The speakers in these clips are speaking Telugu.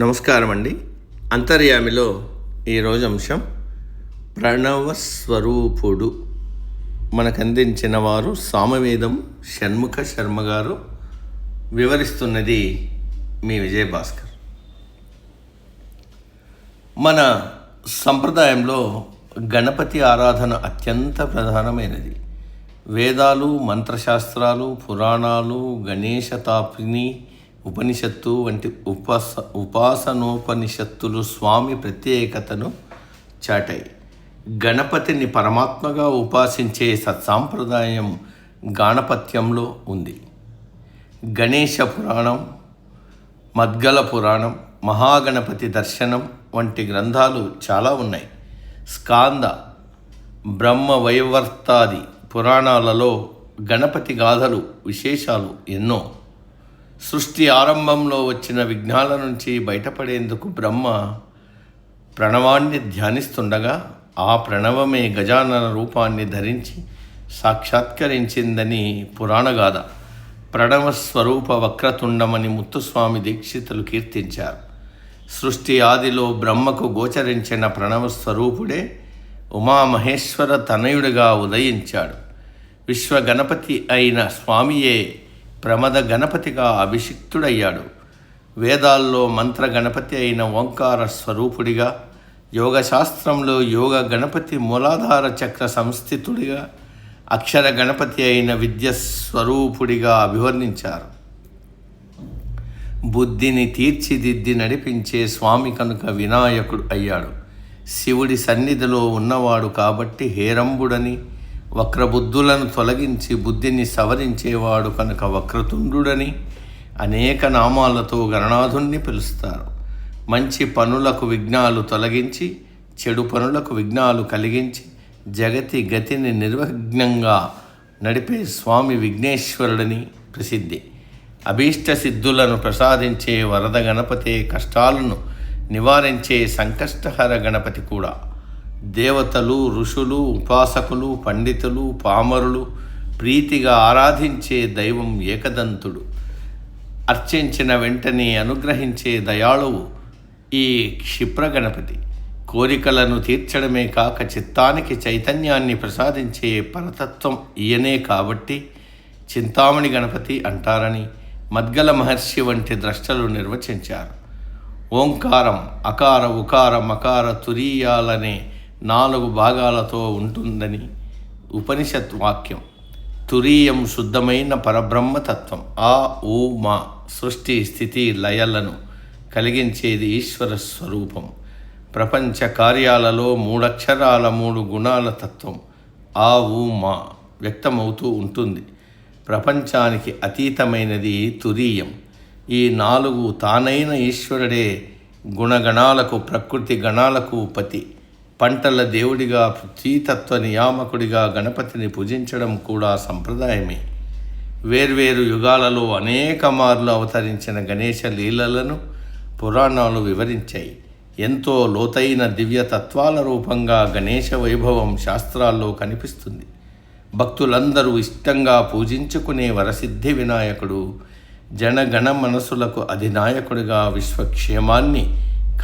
నమస్కారం అండి అంతర్యామిలో ఈరోజు అంశం ప్రణవ స్వరూపుడు. మనకు అందించిన వారు సామవేదం షణ్ముఖ శర్మ గారు వివరిస్తున్నది మీ విజయభాస్కర్. మన సంప్రదాయంలో గణపతి ఆరాధన అత్యంత ప్రధానమైనది. వేదాలు మంత్రశాస్త్రాలు పురాణాలు గణేశతాపిని ఉపనిషత్తు వంటి ఉపాస ఉపాసనోపనిషత్తులు స్వామి ప్రత్యేకతను చాటాయి. గణపతిని పరమాత్మగా ఉపాసించే సత్సాంప్రదాయం గాణపత్యంలో ఉంది. గణేశ పురాణం మద్గల పురాణం మహాగణపతి దర్శనం వంటి గ్రంథాలు చాలా ఉన్నాయి. స్కాంద బ్రహ్మ వైవర్తాది పురాణాలలో గణపతి గాథలు విశేషాలు ఎన్నో సృష్టి ఆరంభంలో వచ్చిన విఘ్నాల నుంచి బయటపడేందుకు బ్రహ్మ ప్రణవాన్ని ధ్యానిస్తుండగా ఆ ప్రణవమే గజానన రూపాన్ని ధరించి సాక్షాత్కరించిందని పురాణగాథ ప్రణవ స్వరూప వక్రతుండమని ముత్తుస్వామి దీక్షితులు కీర్తించారు. సృష్టి ఆదిలో బ్రహ్మకు గోచరించిన ప్రణవ స్వరూపుడే ఉమామహేశ్వర తనయుడిగా ఉదయించాడు. విశ్వగణపతి అయిన స్వామియే ప్రమద గణపతిగా అభిషిక్తుడయ్యాడు. వేదాల్లో మంత్ర గణపతి అయిన ఓంకార స్వరూపుడిగా యోగశాస్త్రంలో యోగ గణపతి మూలాధార చక్ర సంస్థితుడిగా అక్షర గణపతి అయిన విద్య స్వరూపుడిగా అభివర్ణించారు. బుద్ధిని తీర్చిదిద్ది నడిపించే స్వామి కనుక వినాయకుడు అయ్యాడు. శివుడి సన్నిధిలో ఉన్నవాడు కాబట్టి హేరంబుడని వక్రబుద్ధులను తొలగించి బుద్ధిని సవరించేవాడు కనుక వక్రతుండుడని అనేక నామాలతో గణనాథుణ్ణి పిలుస్తారు. మంచి పనులకు విఘ్నాలు తొలగించి చెడు పనులకు విఘ్నాలు కలిగించి జగతి గతిని నిర్విఘ్నంగా నడిపే స్వామి విఘ్నేశ్వరుడని ప్రసిద్ధి. అభీష్ట సిద్ధులను ప్రసాదించే వరద గణపతే కష్టాలను నివారించే సంకష్టహర గణపతి కూడా. దేవతలు ఋషులు ఉపాసకులు పండితులు పామరులు ప్రీతిగా ఆరాధించే దైవం ఏకదంతుడు. అర్చించిన వెంటనే అనుగ్రహించే దయాళువు ఈ క్షిప్ర గణపతి కోరికలను తీర్చడమే కాక చిత్తానికి చైతన్యాన్ని ప్రసాదించే పరతత్వం ఈయనే కాబట్టి చింతామణి గణపతి అంటారని మద్గల మహర్షి వంటి ద్రష్టలు నిర్వచించారు. ఓంకారం అకార ఉకార మకార తురీయాలనే నాలుగు భాగాలతో ఉంటుందని ఉపనిషత్ వాక్యం. తురీయం శుద్ధమైన పరబ్రహ్మతత్వం ఆ ఊ మా సృష్టి స్థితి లయలను కలిగించేది ఈశ్వర స్వరూపం. ప్రపంచ కార్యాలలో మూడక్షరాల మూడు గుణాల తత్వం ఆ ఊ మా వ్యక్తమవుతూ ఉంటుంది. ప్రపంచానికి అతీతమైనది తురీయం. ఈ నాలుగు తానైన ఈశ్వరుడే గుణగణాలకు ప్రకృతి గణాలకు పతి పంటల దేవుడిగా పృథ్వీతత్వ నియామకుడిగా గణపతిని పూజించడం కూడా సంప్రదాయమే. వేర్వేరు యుగాలలో అనేక మార్లు అవతరించిన గణేశ లీలలను పురాణాలు వివరించాయి. ఎంతో లోతైన దివ్యతత్వాల రూపంగా గణేశ వైభవం శాస్త్రాల్లో కనిపిస్తుంది. భక్తులందరూ ఇష్టంగా పూజించుకునే వరసిద్ధి వినాయకుడు జనగణ మనసులకు అధినాయకుడిగా విశ్వక్షేమాన్ని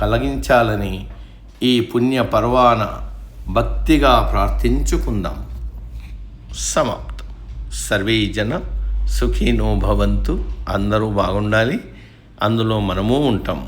కలిగించాలని ఈ పుణ్య పర్వాన భక్తిగా ప్రార్థించుకుందాం. సమాప్తం. సర్వే జన సుఖీనో భవంతు. అందరూ బాగుండాలి. అందులో మనము ఉంటాం.